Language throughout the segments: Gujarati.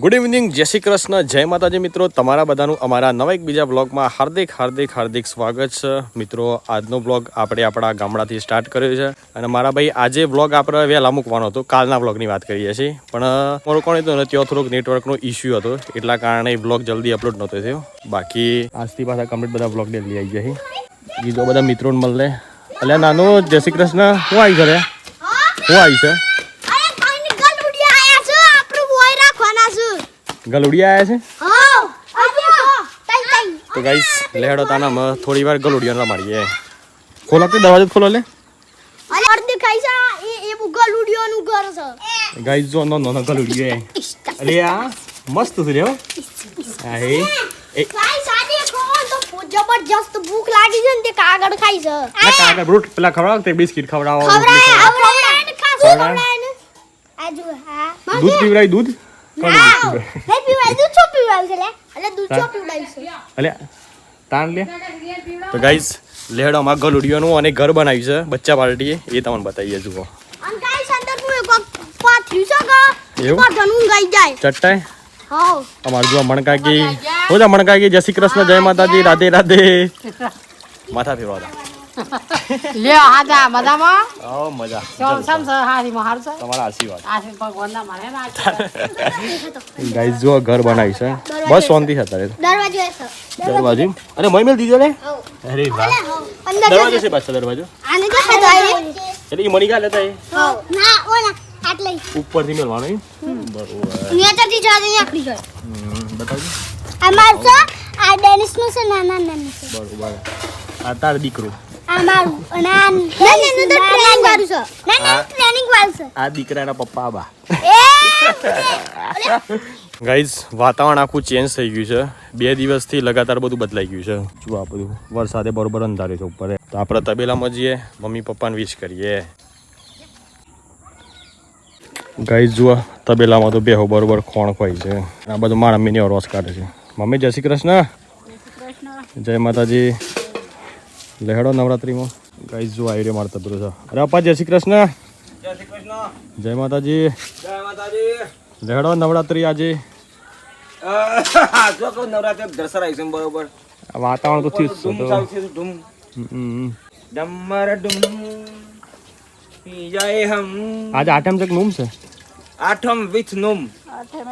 ગુડ ઇવનિંગ જય શ્રી કૃષ્ણ જય માતાજી મિત્રો તમારા બધાનું અમારા નવા એક બીજા બ્લોગમાં હાર્દિક હાર્દિક હાર્દિક સ્વાગત છે. મિત્રો આજનો બ્લોગ આપણે આપણા ગામડાથી સ્ટાર્ટ કર્યો છે. અને મારા ભાઈ આજે બ્લોગ આપણે વહેલા મૂકવાનો હતો. કાલના બ્લોગની વાત કરીએ છીએ. પણ મારું કોણ હતું ત્યાં થોડોક નેટવર્કનો ઇસ્યુ હતો. એટલા કારણે બ્લોગ જલ્દી અપલોડ નહોતો થયો. બાકી આજથી પાછા કમ્પ્લીટ બધા બ્લોગ ડેલી આવી ગયા છે. બીજો બધા મિત્રોને મળે. એટલે નાનો જય શ્રી કૃષ્ણ શું આવી ઘરે? શું આવી છે અરે કોઈની ગલુડિયા આયા છે આપણું બોય રાખવાના છે ગલુડિયા આવ્યા છે? તો. ગાઈસ લેડો તાના થોડી વાર ગલુડિયા રમાડીએ. ખોલો કે દરવાજો ખોલો લે. ગાઈસ જો નો નો ગલુડિયો અરે આ મસ્ત છે રે હો આ એ જબરજસ્ત ભૂખ લાગી છે ને તે કાગળ ખાઈ છે. ના કાકા બ્રૂટ પેલા ખવડાવો તે બિસ્કિટ ખવડાવો ખવડાય ખવડાય ને ખાસું ખવડાય ને દૂધ પીવડાય હા દૂધ પીવડાય? દૂધ? તો ગાઈસ લેડો માં ગલુડિયાનું અને ઘર બનાવ્યું છે બચ્ચા પાર્ટીએ. એ તમને બતાવીએ જુઓ. ચટ્ટાઈ હા અમાર મણકાકી હો મણકાકી જય શ્રી કૃષ્ણ જય માતાજી. રાધે રાધે. માથા ફેરવા લ્યો હાજા મજામાં? ઓ મજા. સમ સમ હારી માં છે? તમારા આશીર્વાદ. આશીર્વાદ ભગવાનના મારે ના આશીર્વાદ. ગાઈસ જો ઘર બનાવી છે. બસ શાંતિ છે તારે દરવાજો છે. દરવાજો અરે મય મેલ દીજો લે. અરે વાહ. દરવાજો છે પાછો દરવાજો. આને જો ખાય એટલે ઈ મણિકા લેતા એ? ના ઓલા આટલે ઉપરથી મેલવાનો એમ? બરોબર. નેચરથી જાજે આકડી જાય હમ, બતાવજો. અમાર છે આ ડેનિસનું છે નાના નાનું બરોબર. આ તાર દીકરો. આ મારું અને આ નાનું તો ટ્રેનિંગ વાળું છે. ના ના ટ્રેનિંગ વાળું છે. આ દીકરાના પપ્પા બા. ગાઈઝ વાતાવરણ આખું ચેન્જ થઈ ગયું છે. બે દિવસથી લગાતાર બધું બદલાઈ ગયું છે. જુઓ આ બધું. વરસાદે બરોબર અંધારે છે ઉપર. તો આપણે તબેલામાં જઈએ મમ્મી પપ્પાને વિશ કરીએ. ગાઈઝ જુઓ તબેલામાં તો બેહો બરોબર ખોણ ખોઈ છે. આ બધું મારા મમ્મીની રોસ કાઢે છે. મમ્મી જય શ્રી કૃષ્ણ. જય માતાજી. લેહડો નવરાત્રીમાં. ગાઈઝ જો આઈડિયો રહ્યો મારો તબેલો છે. અરે અપા જય શ્રી કૃષ્ણ. જય માતાજી. લેહડો નવરાત્રી આજે. નવરાત્રી દસરા છે બરોબર. વાતાવરણ તો થયું છે ધૂમ તો. ડમર ડુમ જય હમ. આજે આઠમ છે કે નોમ છે? આઠમ વિથ નોમ. આઠમ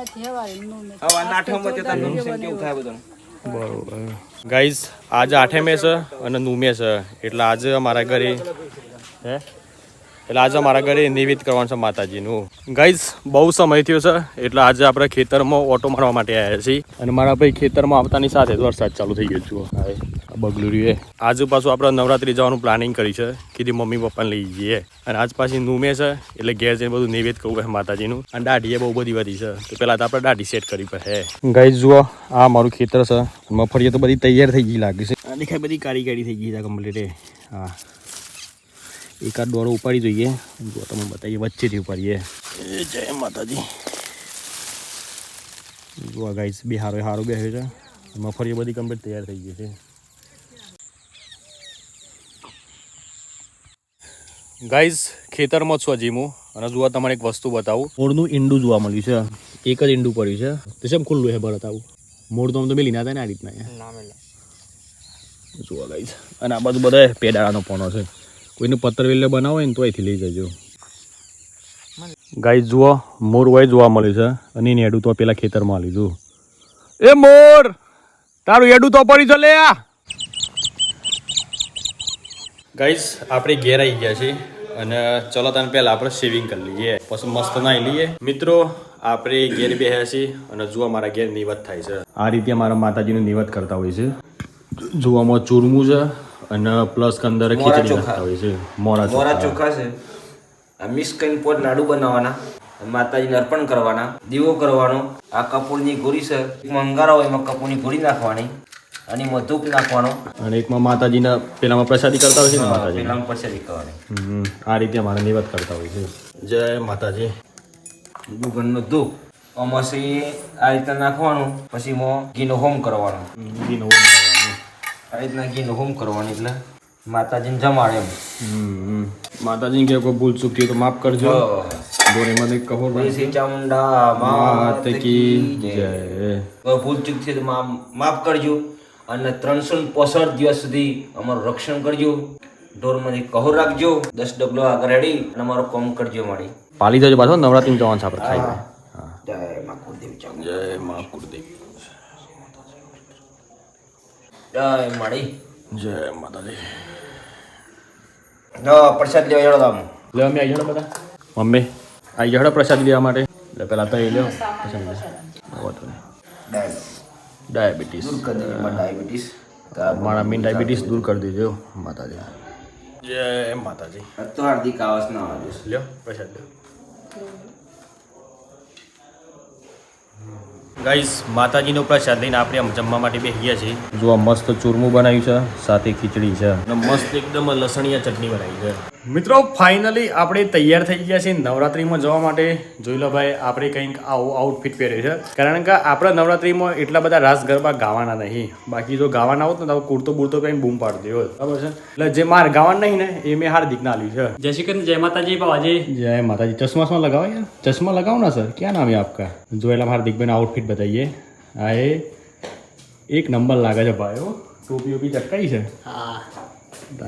આઠમ વચ્ચે તાર નુમ છે કેવું થાય બધું? બરોબર. ગાઈઝ આજે આઠમે છે અને નુમે છે. એટલે આજે અમારા ઘરે હે? એટલે આજે અમારા ઘરે નિવેદ કરવાનું છે માતાજીનું. ગાઈઝ બહુ સમય થયો છે એટલે આજે આપણે ખેતરમાં ઓટો મારવા માટે આવ્યા છીએ. અને મારા ભાઈ ખેતરમાં આવતાની સાથે જ વરસાદ ચાલુ થઈ ગયો છું. હા, આ બગલું રહ્યું એ આપણે નવરાત્રી જવાનું પ્લાનિંગ કરી છે. કીધી મમ્મી પપ્પાને લઈ જઈએ. અને આજ પાછી નુમે છે એટલે ઘેર જઈને બધું નૈવેદ કરવું છે માતાજીનું. અને દાઢીએ બહુ બધી વધી છે. તો પહેલાં તો આપણે દાઢી સેટ કરવી પડે. ગાઈઝ જુઓ આ મારું ખેતર છે. મફળીએ તો બધી તૈયાર થઈ ગઈ લાગે છે. દેખાય બધી કાળી થઈ ગઈ છે કમ્પ્લીટ હા. એકાદ દોડો ઉપાડી જોઈએ. જો તમે બતાવીએ વચ્ચેથી ઉપાડીએ. એ જય માતાજી. જોવા ગાઈઝ બે હારો હારો બે છે. મગફળીઓ બધી કમ્પ્લીટ તૈયાર થઈ ગઈ છે. ગાઈઝ ખેતરમાં છું હજી હું. અને જુઓ તમારે એક વસ્તુ બતાવું. મોરનું ઈંડું જોવા મળ્યું છે. એક જ ઈંડું પડ્યું છે. તો કેમ ખુલ્લું છે ભરત આવું? મોર તો આમ તો મેલી ના થાય ને આ રીતના જુઓ ગાઈઝ અને આ બધું બધા પેડાળાનો પોનો છે. કોઈને પત્ર વેલ્લે બનાવો હોય ને તો અહીંથી લઈ જજો. ગાઈઝ જુઓ મોર હોય જોવા મળ્યું છે. અને એને એડું તો પેલા ખેતરમાં લીધું એ મોર! તારું એડું તો પડી છે લે આ! ગાઈઝ આપણે ઘેર આવી ગયા છીએ અને ચલો તને પહેલાં આપણે શેવિંગ કરી લઈએ. પછી મસ્ત નાહી લઈએ. મિત્રો આપણે ઘેર બેહ્યા છીએ અને જુઓ મારા ઘેર નિવત થાય છે. આ રીતે મારા માતાજીનું નિવત કરતા હોય છે. જોવામાં ચૂરમું છે. અને પ્લસ અંદર ખીચડી. નાખતા હોય છે. મોરા મોરા ચોખા છે. આ મિક્સ કરીને પોત લાડુ બનાવવાના. માતાજીને અર્પણ કરવાના. દીવો કરવાનો. આ કપૂરની ગોળી છે. એકમાં અંગારા હોય એમાં કપૂરની ગોળી નાખવાની. અને એમાં ધૂપ નાખવાનો. અને એકમાં માતાજીના પેલામાં પ્રસાદી કરતા હોય છે ને માતાજી પેલામાં પ્રસાદી કરવાની. આ રીતે અમારે નિવત કરતા હોય છે. જય માતાજી. દુગનનો ધૂપ. આમાંથી આ રીતે નાખવાનું. પછી ઘીનો હોમ કરવાનો. ઘીનો હોમ. આ રીતના ઘીનો હોમ કરવાની એટલે માતાજીને જમાડે એમ. માતાજીને કે કોઈ ભૂલ ચૂક થયું તો માફ કરજો. જો મને કહો શ્રી ચામુંડા માત કી. જય. ભૂલ ચૂક છે તો માફ કરજો. અને ત્રણસો ને પોસઠ દિવસ સુધી અમારું રક્ષણ કરજો. ઢોરમાંથી કહો રાખજો. દસ ડબલો આગળ રેડી અને અમારો કોમ કરજો મારી. પાલી જજો પાછો. નવરાત્રી જવાનું છે આપણે ખાઈ જય મા કુરદેવ જય મા કુળદેવ. જય માડી જય માતાજી. ન પ્રસાદ લેવા જડો તામ લે અમે આવી જાડો બધા. મમ્મી આવી જડો પ્રસાદ લેવા માટે. એટલે પેલા તો એ લ્યો. પ્રસાદ લે. નહીં. ડાયાબિટીસ. દૂર કરી દેજો ડાયાબિટીસ. મારા મીન ડાયાબિટીસ દૂર કરી દેજો માતાજી. જય માતાજી. તો હાર્દિક આવાસ ના આવે લ્યો પ્રસાદ લ્યો. ગાઈસ, માતાજીનો પ્રસાદ લઈને આપણે આમ જમવા માટે બેસીએ છીએ. જો આ મસ્ત ચૂરમું બનાવ્યું છે, સાથે ખીચડી છે. અને મસ્ત એકદમ લસણીયા ચટણી બનાવી છે. મિત્રો ફાઇનલી આપણે તૈયાર થઈ ગયા છીએ નવરાત્રિમાં જવા માટે. જોઈ લો ભાઈ આપણે કંઈક આવું આઉટફિટ પહેર્યું છે. કારણ કે આપણા નવરાત્રિમાં એટલા બધા રાસ ગરબા ગાવાના નહીં. બાકી જો ગાવાના હોત ને તો કુર્તો બુરતો કઈ બૂમ પાડતી હોત બરાબર છે? એટલે જે માર ગાવાના નહીં ને એ મેં હાર દીકના લીધું છે. જય શ્રી કૃષ્ણ જય માતાજી બાવાજી જય માતાજી. ચશ્મામાં લગાવો યાર. ચશ્મા લગાવો ના સર. ક્યાં નામ આપકા? જો એટલે હાર્દિકભાઈનો આઉટફિટ બતાવીએ. હા એ એક નંબર લાગે છે ભાઈઓ ટોપી ઓપી ચકાઈ છે? હા.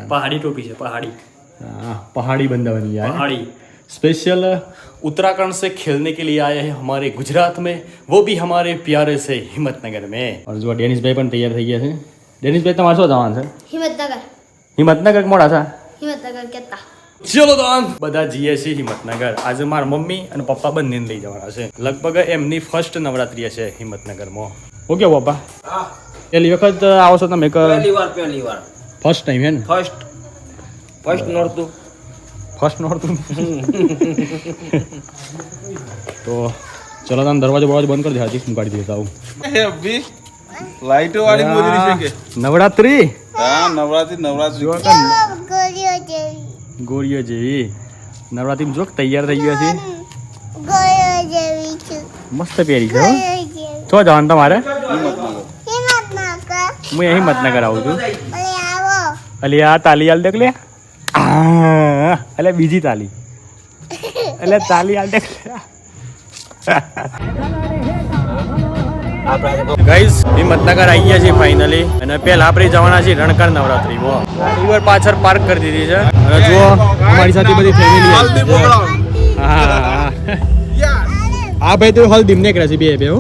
પહાડી ટોપી છે પહાડી. पहाड़ी बंदा बन गया है पहाड़ी स्पेशल उत्तराखंड से खेलने के लिए आए हैं हमारे गुजरात में वो भी हमारे प्यारे से हिम्मतनगर में और जो डेनिस भाई પણ તૈયાર થઈ ગયા છે ડેનિસ ભાઈ તમારે શું જવાનું છે હિંમતનગર હિંમતનગર મોડા છે હિંમતનગર કેતા ચલો દાન બધા જઈએ છીએ હિંમતનગર આજે મારા મમ્મી અને પપ્પા બંનેને લઈ જવાના છે લગભગ એમની ફર્સ્ટ નવરાત્રી હશે હિંમતનગરમાં ઓકે પપ્પા પહેલી વખત આવો છો તમે પહેલી વાર પહેલી વાર ફર્સ્ટ ટાઈમ હે ને ફર્સ્ટ ફર્સ્ટ નોરતું ફર્સ્ટ નહોતું તો ચલો તમે દરવાજો બરવાજો બંધ કરી દે હાજી હું કાઢી દઈશ આવું લાઈટો વાળી મોજરી છે કે? નવરાત્રી? હા નવરાત્રી નવરાત્રી. ગોરીઓ ગોળીઓ જેવી. નવરાત્રી જો તૈયાર થઈ ગયા છે. ગોળીઓ જેવી છું મસ્ત પહેરી છે છો જવાનું તમારે? હું અહીં મતનગર આવું છું. અલી આ તાલી હાલ દેખ લે. આ, અલે બીજી તાલી. એટલે તાલી હાલ દેખ ગાઈઝ હિંમતનગર આવી ગયા છીએ ફાઇનલી અને પહેલા આપણે જવાના છીએ રણકર નવરાત્રી ગાડી પાછળ પાર્ક કરી દીધી છે. અને જુઓ અમારી સાથે બધી ફેમિલી હા. આ ભાઈ તો હલ્દી દીમને કરે છે બે બે હો.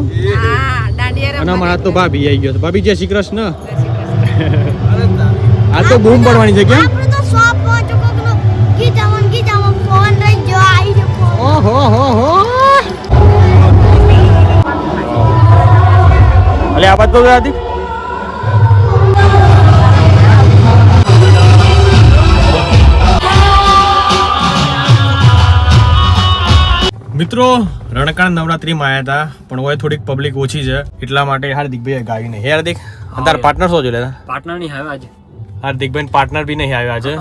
અને અમારા તો ભાભી આવી ગયો ભાભી જય શ્રી કૃષ્ણ. આ તો બૂમ પડવાની છે કેમ હો હો હો. અલે આ બાજુ આદિ. મિત્રો રણકાણ નવરાત્રીમાં આવ્યા હતા પણ હોય થોડીક પબ્લિક ઓછી છે. એટલા માટે હાર્દિકભાઈ ગાવી નહીં હાર્દિક? તાર પાર્ટનર શું જોડે પાર્ટનર નહીં આવ્યા આજે. હાર્દિકભાઈ પાર્ટનર બી નહીં આવ્યા છે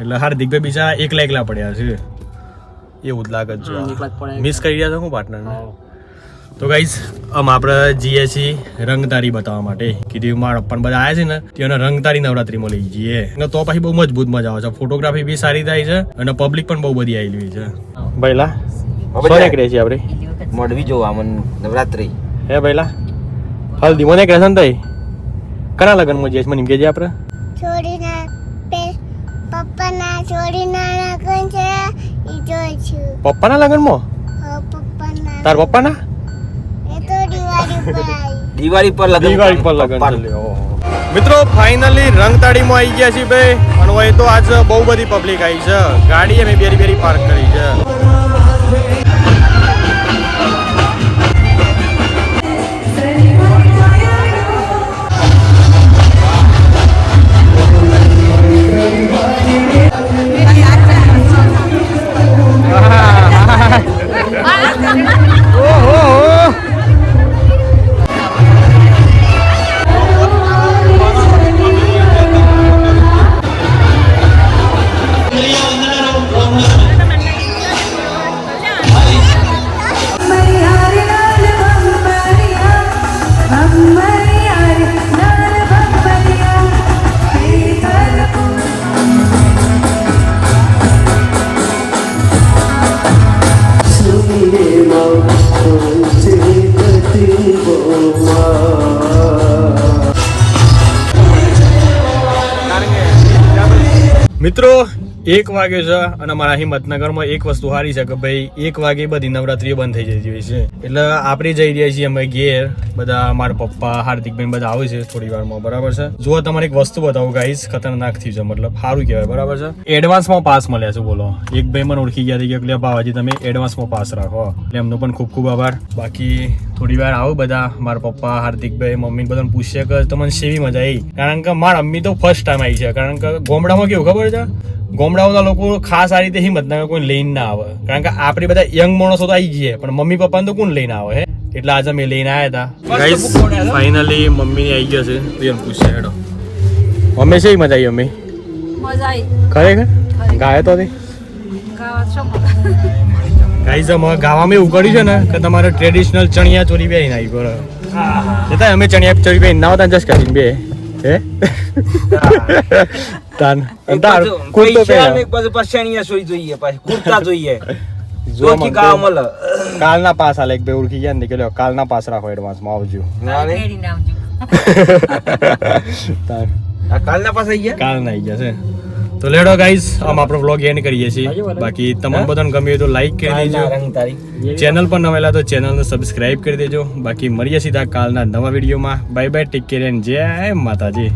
એટલે હાર્દિકભાઈ બીજા એકલા એકલા પડ્યા છે. એવું જ લાગે છે મિસ કરી રહ્યા છો હું પાર્ટનરને તો ગાઈઝ આમ આપણે જઈએ છીએ રંગતારી બતાવવા માટે કીધું મારા પણ બધા આવ્યા છે ને તેને રંગતારી નવરાત્રી મળી જઈએ. અને તો પછી બહુ મજબૂત મજા આવે છે. ફોટોગ્રાફી બી સારી થાય છે અને પબ્લિક પણ બહુ બધી આવી આવેલી છે. ભાઈલા શું નીકળે છે આપણે? મોડવી જોવા મન નવરાત્રી. હે ભાઈલા હાલ દીમો ને કહેશે ને તઈ? કના લગનમાં જઈએ મને કે આપણે. છોડીના પપ્પાના છોડીના લગન છે. છું. પપ્પાના લગનમાં? પપ્પાના. તાર પપ્પાના? એ તો દિવાળી પર દિવાળી પર લગન દિવાળી પર લગન છે મિત્રો ફાઇનલી રંગતાળીમાં આવી ગયા છીએ ભાઈ. અને હોય તો આજ બહુ બધી પબ્લિક આવી છે. ગાડી અમે બેરી બેરી પાર્ક કરી છે. મિત્રો, એક વાગે છે અને મારા હિંમતનગરમાં એક વસ્તુ સારી છે કે ભાઈ, એક વાગે બધી નવરાત્રીઓ બંધ થઈ જતી હોય છે. એટલે આપણે જઈ રહ્યા છીએ અમે ઘેર. બધા મારા પપ્પા હાર્દિકભાઈ બધા આવે છે થોડી વારમાં, બરાબર છે? જો તમારે એક વસ્તુ બતાવું ગાઈસ ખતરનાક થયું છે, મતલબ સારું કહેવાય, બરાબર છે? એડવાન્સમાં પાસ મળ્યા છે, બોલો. એક ભાઈ મને ઓળખી ગયા કે બાવાજી, તમે એડવાન્સમાં પાસ રાખો. એટલે એમનો પણ ખૂબ ખૂબ આભાર. બાકી થોડી વાર આવો બધા. મારા પપ્પા હાર્દિકભાઈ મમ્મી બધાને પૂછશે કે તમને સેવી મજા આવી. કારણ કે મારા મમ્મી તો ફર્સ્ટ ટાઈમ આવી છે. કારણ કે ગોમડામાં કેવું ખબર છે? ગોમડાઓના લોકો ખાસ આ રીતે હિંમતનગર કોઈ લઈને ના આવે. કારણ કે આપણે બધા યંગ માણસો તો આવી જઈએ પણ મમ્મી પપ્પાને તો કોણ લઈને આવે હે? એટલે આજે અમે લઈને આવ્યા હતા. ગાઈસ ફાઇનલી મમ્મી આવી ગયો છે. તો એમ પૂછશે હેડો. મમ્મી છે મજા આવી મમ્મી? મજા આવી. ખરેખર ગાય તો હતી? ગાવા છો ગાઈઝ અમે ગાવામાં એવું કર્યું છે ને કે તમારે ટ્રેડિશનલ ચણિયા ચોરી પહેરીને આવી પડે. જતા અમે ચણિયા ચોરી પહેરીને ના હતા જસ્ટ કરીને બે. હે? તાન તાર કુર્તો એક બાજુ પછાણીયા સોઈ જોઈએ પાછી કુર્તા જોઈએ. જો જોથી મને ગાવા તો મળે કાલના પાસ આલે એક બે ઉરખી ગયા ને કે કાલના પાસ રાખો એડવાન્સમાં આવજો. તાન આ કાલના પાસે આવી ગયા? કાલના આવી ગયા છે. તો લેડો ગાઈઝ આમ આપણો વ્લોગ એન્ડ કરીએ છીએ. બાકી તમામ બધાને ગમ્યું હોય તો લાઈક કરી દેજો. ચેનલ પર નવેલા તો ચેનલને સબસ્ક્રાઇબ કરી દેજો. બાકી મળીએ સીધા કાલના નવા વિડીયોમાં bye bye take care and જય માતાજી.